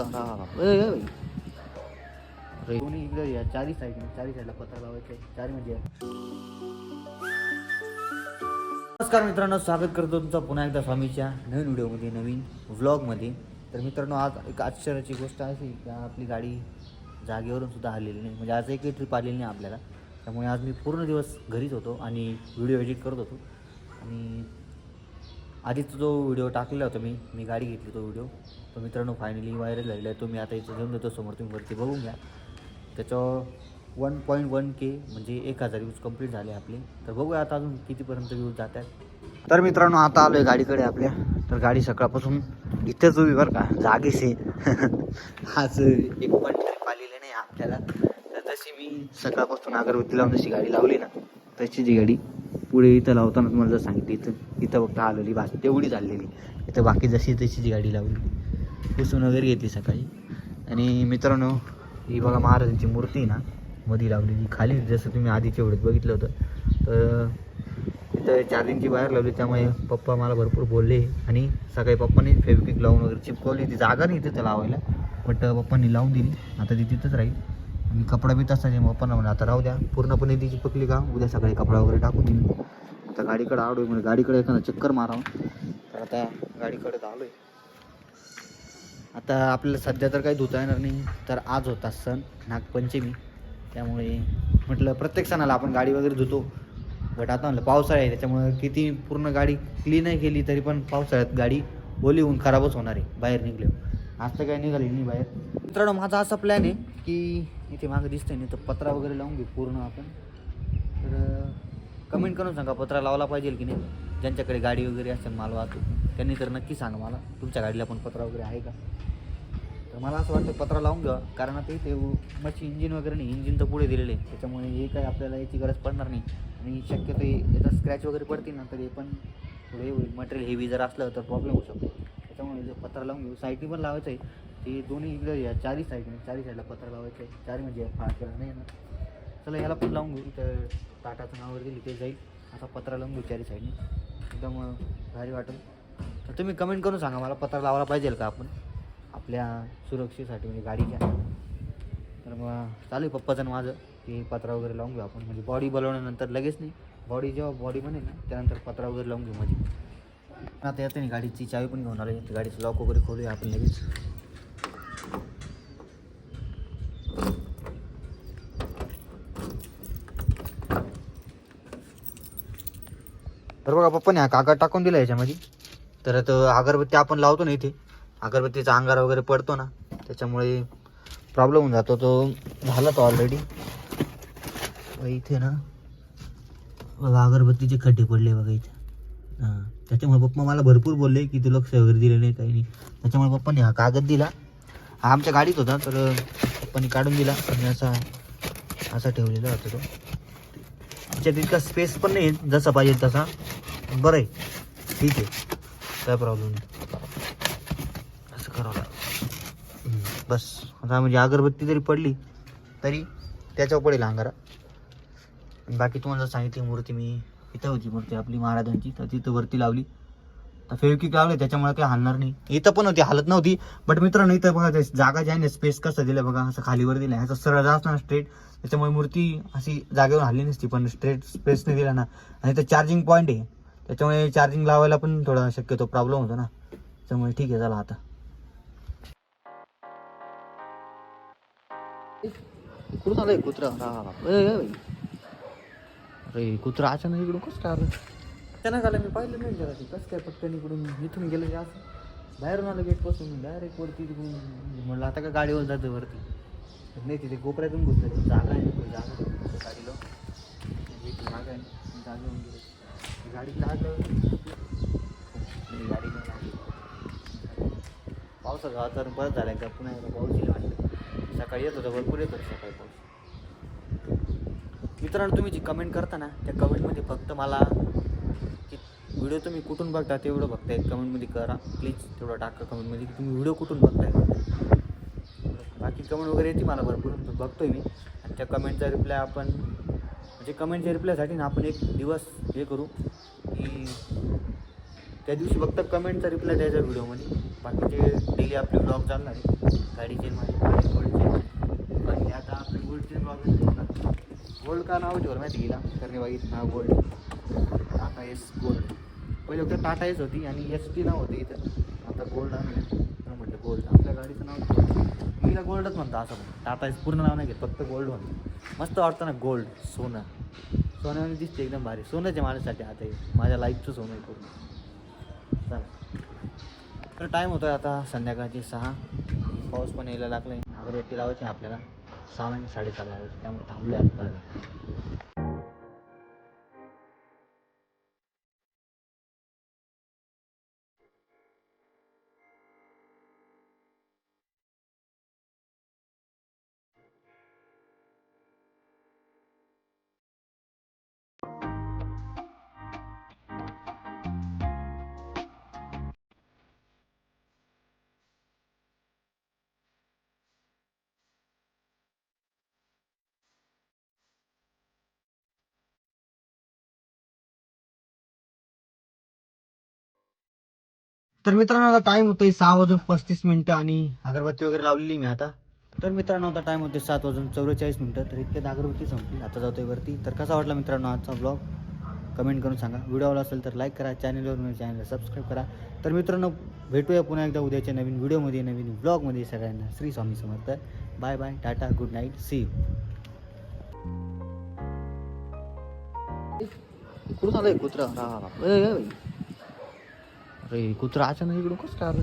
हा. अरे, दोन्ही इकडे या. चारी साईड चारी साईडला पत्रा लावायचे. चारी म्हणजे नमस्कार मित्रांनो स्वागत करतो तुमचं पुन्हा एकदा स्वामीच्या नवीन व्हिडिओमध्ये नवीन व्लॉगमध्ये. तर मित्रांनो आज एक आश्चर्याची गोष्ट अशी की आपली गाडी जागेवरून सुद्धा आलेली नाही. म्हणजे आज एकही ट्रिप आलेली नाही आपल्याला. त्यामुळे आज मी पूर्ण दिवस घरीच होतो आणि व्हिडिओ एडिट करत होतो. आणि आधीच जो व्हिडिओ टाकलेला होता मी मी गाडी घेतली तो व्हिडिओ. तो मित्रांनो फायनली व्हायरल झालेला आहे. तो मी आता इथं घेऊन देतो समोर तुम्ही वरती बघून घ्या. त्याच्यावर वन पॉईंट वन के म्हणजे एक हजार व्यूज कंप्लीट झाले आपले. तर बघूया आता अजून कितीपर्यंत व्यूज जात आहेत. तर मित्रांनो आता आलो आहे गाडीकडे आपल्या. तर गाडी सकाळपासून इथंच उभी बरं का जागेच आहे. आज एक पण ट्रिप आलेली नाही आपल्याला. तर तशी मी सकाळपासून अगरबत्ती लावून जशी गाडी लावली ना तशी जी गाडी पुढे इथं लावताना तुम्हाला जर सांगितलं इथं इथं फक्त आलेली भास तेवढी चाललेली इथं बाकी जशी तशीची गाडी लावली. पुसून वगैरे घेतली सकाळी. आणि मित्रांनो ही बघा महाराजांची मूर्ती आहे ना मध्ये लावलेली. खाली जसं तुम्ही आधीच्या वेळेत बघितलं होतं तर इथं चार्जिंगची वायर लावली. त्यामुळे पप्पा मला भरपूर बोलले. आणि सकाळी पप्पांनी फेविक्विक लावून वगैरे चिपकवली. ती जागा नाही तिथं लावायला बट पप्पांनी लावून दिली. आता ती तिथंच राहील. मी कपडा बी तसा नाही पण म्हणा आता राहू द्या. पूर्णपणे तिची पकली का? उद्या सकाळी कपडा वगैरे टाकून देईन आता गाडीकडे आडू म्हणजे गाडीकडे एखादा चक्कर मारावं. तर आता गाडीकडे आलो आहे आता आपल्याला सध्या तर काही धुता येणार नाही तर आज होता सण नागपंचमी. त्यामुळे म्हटलं प्रत्येक सणाला आपण गाडी वगैरे धुतो. बट आता म्हटलं पावसाळा आहे त्याच्यामुळे किती पूर्ण गाडी क्लीनही केली तरी पण पावसाळ्यात गाडी ओली होऊन खराबच होणार आहे बाहेर निघले आज तर काही निघाली नाही बाहेर. मित्रांनो माझा असा प्लॅन आहे की इथे मागं दिसतंय नाही तर पत्रा वगैरे लावून घेऊ पूर्ण आपण. तर कमेंट करून सांगा पत्रा लावला पाहिजे की नाही. ज्यांच्याकडे गाडी वगैरे असेल माल वाहतूक त्यांनी तर नक्की सांगा मला. तुमच्या गाडीला पण पत्रा वगैरे आहे का? तर मला असं वाटतं पत्रा लावून घ्या कारण आता इथे मच्छी इंजिन वगैरे नाही. इंजिन तर पुढे दिलेलं आहे. त्याच्यामुळे हे काही आपल्याला याची गरज पडणार नाही. आणि शक्यतो याचा स्क्रॅच वगैरे पडतील ना तर हे पण थोडं हे होईल. मटेरियल हेवी जर असलं तर प्रॉब्लेम होऊ शकतो. त्याच्यामुळे जर पत्रा लावून घेऊ साईडनी पण लावायचं आहे. ते दोन्ही इकडे या चारी साईडने चारी साईडला पत्रा लावायचं. आहे चारी म्हणजे फाळकेला नाही ना चला याला पण लावून घेऊ. इथं टाटाचं नाव वगैरे ते जाईल. असा पत्रा लावून घेऊ चारी साईडने एकदम भारी वाटेल. तर तुम्ही कमेंट करून सांगा मला पत्रा लावायला पाहिजे का आपण? आपल्या सुरक्षेसाठी म्हणजे गाडीच्या तर मग चालू आहे पप्पाचं माझं. की पत्रा वगैरे लावून घेऊ आपण. म्हणजे बॉडी बनवल्यानंतर लगेच नाही. बॉडी जेव्हा बॉडी बनेल ना त्यानंतर पत्रा वगैरे लावून घेऊ माझी. आता येते नाही गाडीची चावी पण घेऊन आली गाडीचं लॉक वगैरे खोलूया आपण लगेच. तर बघा पप्पाने हा कागद टाकून दिला याच्यामध्ये. तर अगरबत्ती आपण लावतो ना इथे. अगरबत्तीचा अंगार वगैरे पडतो ना त्याच्यामुळे प्रॉब्लेम होऊन जातो. तो झाला तो ऑलरेडी इथे ना बघा अगरबत्तीचे खड्डे पडले बघा इथे. हां त्याच्यामुळे पप्पा मला भरपूर बोलले की तू लक्ष वगैरे दिलं नाही काही नाही. त्याच्यामुळे पप्पाने हा कागद दिला. हा आमच्या गाडीत होता तर पप्पाने काढून दिला. आणि असा असा ठेवलेला होता तो. आमच्यात इतका स्पेस पण नाही जसा पाहिजे तसा. बरं आहे. ठीक आहे. काय प्रॉब्लेम नाही. असं करावं लागेल. बस. आता म्हणजे अगरबत्ती जरी पडली तरी त्याच्यावर पडेल अंगारा बाकी तुम्हाला जर सांगितली मूर्ती मी इथं होती मूर्ती आपली महाराजांची तर तिथं वरती लावली. तर फेविकिक लावले त्याच्यामुळे काही हलणार नाही. इथं पण होती हालत नव्हती. बट मित्रांनो इथं बघा ते जागा जी आहे स्पेस कसं दिलं बघा असं खालीवर दिलं ह्याचं सरळ जास्त ना स्ट्रेट त्याच्यामुळे मूर्ती अशी जागेवर हल्ली नसती पण स्ट्रेट स्पेसने दिला ना. आणि इथं चार्जिंग पॉईंट आहे. त्याच्यामुळे चार्जिंग लावायला पण थोडा शक्यतो प्रॉब्लेम होतो ना. त्यामुळे ठीक आहे चला आता. कुठून आलाय कुत्रा? अरे कुत्रा अचानक इकडून कसं काय आलं? अचानक आलं मी पाहिलं नाही जरा ते. कसं काय पटकन इकडून इथून गेलं की असं? बाहेरून आलं गेटपासून डायरेक्ट वरती तिकडून. म्हणलं आता का गाडीवर जातं वरती? नाही तिथे कोपऱ्यातून घुसलं. जागा आहे. जागा. गाडीला. एक जागा आहे. जागेवर गेलं गाडी गाडी पावसाचं वातावरण बरं झालं का? पुन्हा एकदा पाऊस येईल वाटतं. सकाळी येत होतं भरपूर येत होतं सकाळी पाऊस. मित्रांनो तुम्ही जी कमेंट करता ना त्या कमेंटमध्ये फक्त मला की व्हिडिओ तुम्ही कुठून बघता तेवढं बघताय कमेंटमध्ये करा. प्लीज तेवढं टाका कमेंटमध्ये की तुम्ही व्हिडिओ कुठून बघताय. बाकी कमेंट वगैरे येते मला भरपूर. बघतोय मी. आणि त्या कमेंटचा रिप्लाय आपण म्हणजे कमेंटच्या रिप्लायसाठी ना आपण एक दिवस हे करू की त्या दिवशी फक्त कमेंटचा रिप्लाय द्यायचा व्हिडिओमध्ये बाकीचे डेली आपले ब्लॉग चालणार आहे गाडीचे माझे गाडी गोल्डचे पण हे आता आपले गोल्डचे ब्लॉग गोल्ड का नाव ठेवलं माहिती गेला करणे बाई नाव गोल्ड टाटा एस गोल्ड. पहिले फक्त टाटा एस होती आणि एस टी नाव होते इथं. आता गोल्ड आणलं म्हटलं गोल्ड आपल्या गाडीचं नाव ठेवलं मीला गोल्डच म्हणतो असं पण टाटा पूर्ण नाव नाही घेत फक्त गोल्ड म्हणतो. मस्त वाटतं ना गोल्ड सोनं. सोन्याने म्हणजे दिसते एकदम भारी. सोनंच आहे माझ्यासाठी आता आहे माझ्या लाईफचं सोनं आहे पूर्ण. चला. तर टाईम होतो आहे आता संध्याकाळचे सहा. पाऊस पण यायला लागला आहे अगरबत्ती लावायची आपल्याला. सहा आणि साडेसहा लावायची. त्यामुळे थांबलो आहे आता. तर मित्रांनो आता टाइम होतोय सहा वाजून पस्तीस मिनिटं आणि अगरबत्ती वगैरे लावलेली मी आता. तर मित्रांनो आता टाइम होते सात वाजून चौवेचाळीस मिनिटं तर इतक्यात अगरबत्ती संपली. आता जातोय वरती. तर कसा वाटला मित्रांनो आजचा ब्लॉग कमेंट करून सांगा. व्हिडिओ आवडला असेल तर लाईक करा. चॅनलवर मी चॅनलला सबस्क्राईब करा. तर मित्रांनो भेटूया पुन्हा एकदा उद्याच्या नवीन व्हिडिओमध्ये नवीन ब्लॉगमध्ये सगळ्यांना Shri Swami Samarth. Bye bye tata good night see you कुठून आलंय कुत्रा? अरे कुत्रा अचानक इकडून कसं काय आलं?